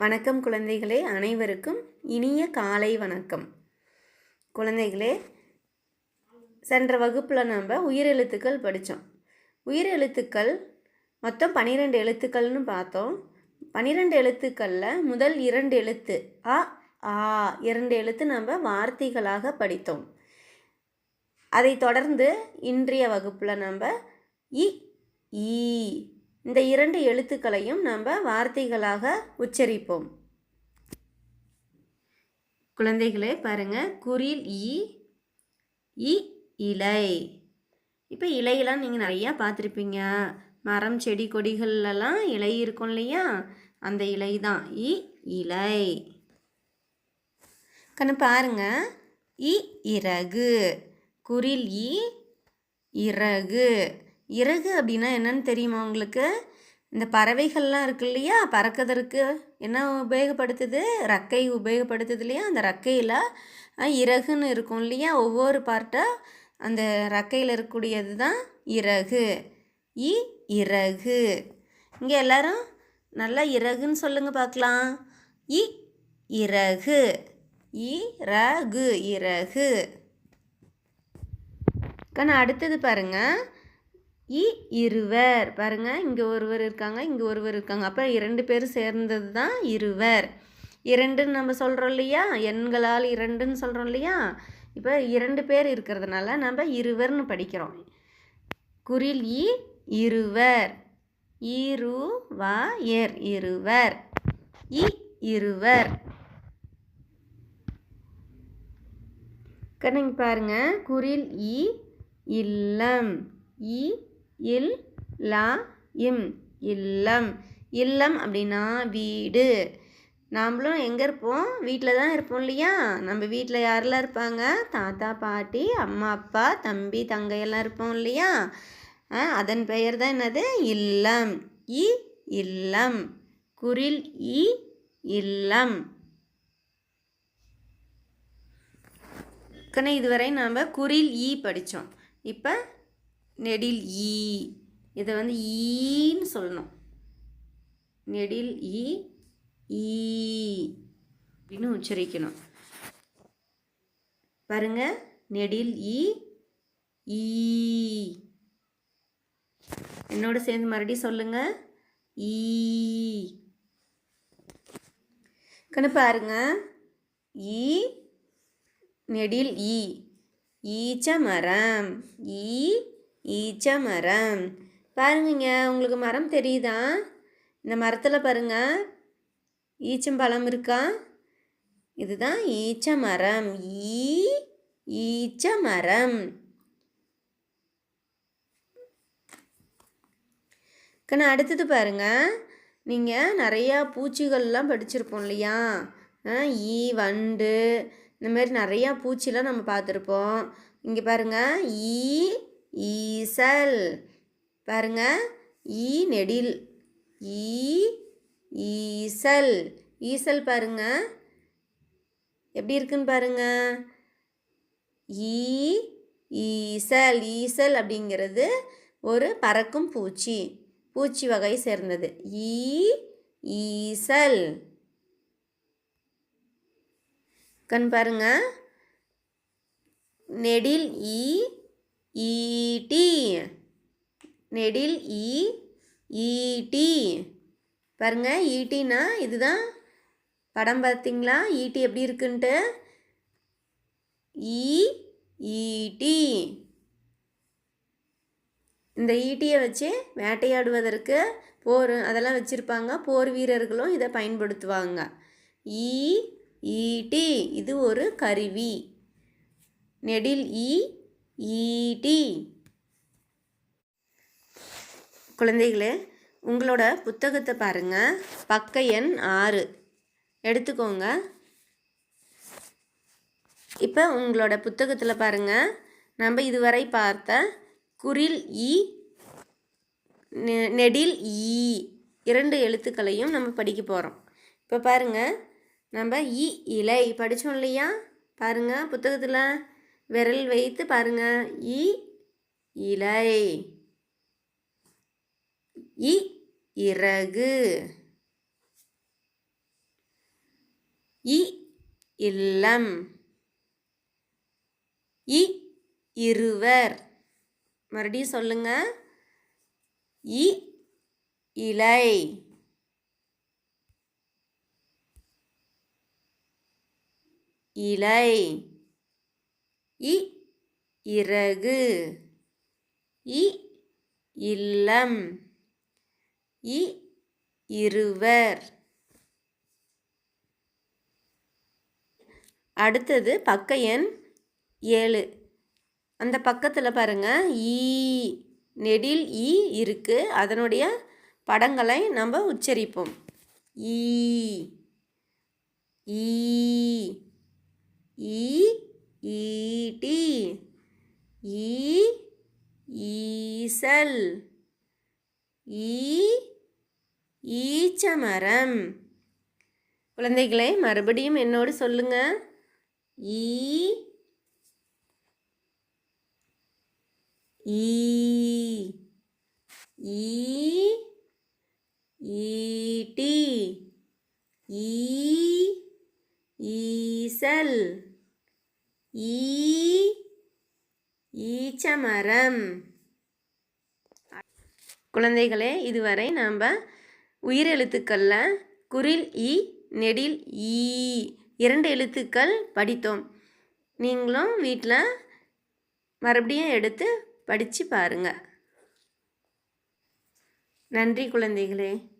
வணக்கம் குழந்தைகளே அனைவருக்கும் இனிய காலை வணக்கம். குழந்தைகளே சென்ற வகுப்பில் நம்ம உயிரெழுத்துக்கள் படித்தோம் உயிரெழுத்துக்கள் மொத்தம் பன்னிரெண்டு எழுத்துக்கள்னு பார்த்தோம். பன்னிரெண்டு எழுத்துக்களில் முதல் இரண்டு எழுத்து அ ஆ இரண்டு எழுத்து நம்ம வார்த்தைகளாக படித்தோம். அதை தொடர்ந்து இன்றைய வகுப்பில் நம்ம இ ஈ இந்த இரண்டு எழுத்துக்களையும் நம்ம வார்த்தைகளாக உச்சரிப்போம். குழந்தைகளே பாருங்கள் குறில் ஈ இ இலை. இப்போ இலையெல்லாம் நீங்கள் நிறையா பார்த்துருப்பீங்க. மரம் செடி கொடிகள்லாம் இலை இருக்கும் இல்லையா? அந்த இலை தான். இ இலை. கண்ணு பாருங்க. இ இறகு. குரில் இ இறகு. இறகு அப்படின்னா என்னன்னு தெரியுமா உங்களுக்கு? இந்த பறவைகள்லாம் இருக்கு இல்லையா? பறக்கிறதுக்கு என்ன உபயோகப்படுத்துது? ரக்கை உபயோகப்படுத்துது இல்லையா? அந்த ரக்கையில் இறகுன்னு இருக்கும் இல்லையா? ஒவ்வொரு பார்ட்டாக அந்த ரக்கையில் இருக்கக்கூடியது தான் இறகு. இ இறகு. இங்கே எல்லாரும் நல்லா இறகுன்னு சொல்லுங்கள் பார்க்கலாம். இ இறகு. இறகு இறகு. கண்ணா அடுத்தது பாருங்க. இ இருவர். பாருங்க இங்கே ஒருவர் இருக்காங்க இங்கே ஒருவர் இருக்காங்க. அப்போ இரண்டு பேரும் சேர்ந்தது தான் இருவர். இரண்டுன்னு நம்ம சொல்கிறோம் இல்லையா? எண்களால் இரண்டுன்னு சொல்கிறோம் இல்லையா? இப்போ இரண்டு பேர் இருக்கிறதுனால நம்ம இருவர்னு படிக்கிறோம். குரில் இ இருவர். இரு வா எர் இருவர். இ இருவர். கண்ணுங்க பாருங்க. குரில் இ இல்லம். இ இல் லா இம் இல்லம். இல்லம் அப்படின்னா வீடு. நாம்ளும் எங்கே இருப்போம்? வீட்டில் தான் இருப்போம் இல்லையா? நம்ம வீட்டில் யாரெல்லாம் இருப்பாங்க? தாத்தா பாட்டி அம்மா அப்பா தம்பி தங்கையெல்லாம் இருப்போம் இல்லையா? அதன் பெயர் தான் என்னது? இல்லம். இ இல்லம். குரில் இ இல்லம். கண்ணே இதுவரை நாம் குரில் இ படித்தோம் இப்போ நெடில் ஈ. இதை வந்து ஈன்னு சொல்லணும். நெடில் ஈ ஈ அப்படின்னு உச்சரிக்கணும். பாருங்க. நெடில் ஈ ஈ. என்னோட சேர்ந்து மறுபடியும் சொல்லுங்க. ஈ. கண்ணு பாருங்க. ஈ நெடில் ஈ. ஈச்ச மரம். ஈ ஈச்ச மரம். பாருங்கங்க உங்களுக்கு மரம் தெரியுதா? இந்த மரத்தில் பாருங்க. ஈச்சம்பழம் இருக்கா? இதுதான் ஈச்ச மரம். ஈ ஈச்ச மரம். கண்ணா அடுத்தது பாருங்க. நீங்கள் நிறையா பூச்சிகள்லாம் படிச்சிருப்போம் இல்லையா? ஈ வண்டு இந்த மாதிரி நிறையா பூச்சிலாம் நம்ம பார்த்துருப்போம். இங்கே பாருங்கள் ஈ ஈசல். பாருங்க. ஈ நெடில். ஈ ஈசல். ஈசல் பாருங்க. எப்படி இருக்குன்னு பாருங்க. ஈ ஈசல். ஈசல் அப்படிங்கிறது ஒரு பறக்கும் பூச்சி. பூச்சி வகை சேர்ந்தது. ஈ ஈசல். கண் பாருங்க. நெடில் ஈ ஈட்டி. நெடில் ஈ ஈட்டி. பாருங்க ஈட்டினா இதுதான். படம் பார்த்தீங்களா ஈட்டி எப்படி இருக்குன்ட்டு? ஈ ஈட்டி. இந்த ஈட்டியை வச்சு வேட்டையாடுவதற்கு போர் அதெல்லாம் வச்சுருப்பாங்க. போர் வீரர்களும் இதை பயன்படுத்துவாங்க. ஈ ஈட்டி. இது ஒரு கருவி. நெடில் ஈ இடி குழந்தைகளே உங்களோட புத்தகத்தை பாருங்கள் பக்க எண் ஆறு. எடுத்துக்கோங்க. இப்போ உங்களோட புத்தகத்தில் பாருங்கள் நம்ம இதுவரை பார்த்த குரில் இ நெடில் ஈ இரண்டு எழுத்துக்களையும் நம்ம படிக்க போகிறோம் இப்போ பாருங்கள் நம்ம இ இலை. படித்தோம் இல்லையா? பாருங்கள் புத்தகத்தில். விரல் வைத்து பாருங்கள் இ இலை. இ இறகு. இ இல்லம். இ இருவர். மறுபடியும் சொல்லுங்க. இ இலை. இலை. இ இறகு. இ இல்லம். இ இருவர். அடுத்தது பக்க எண் ஏழு. அந்த பக்கத்தில் பாருங்க ஈ. நெடில் ஈ இருக்குது அதனுடைய படங்களை நம்ம உச்சரிப்போம். ஈ. ஈ. ஈ. ஈட்டி ஈ ஈசல் ஈ ஈச்சமரம். குழந்தைகளே மறுபடியும் என்னோடு சொல்லுங்க. ஈ ஈ ஈ ஈட்டி ஈ ஈசல். ஈ ஈச்சமரம். குழந்தைகளே இதுவரை நாம் உயிரெழுத்துக்களில் குரில் ஈ நெடில் ஈ இரண்டு எழுத்துக்கள் படித்தோம். நீங்களும் வீட்டில் மறுபடியும் எடுத்து படித்து பாருங்கள் நன்றி குழந்தைகளே.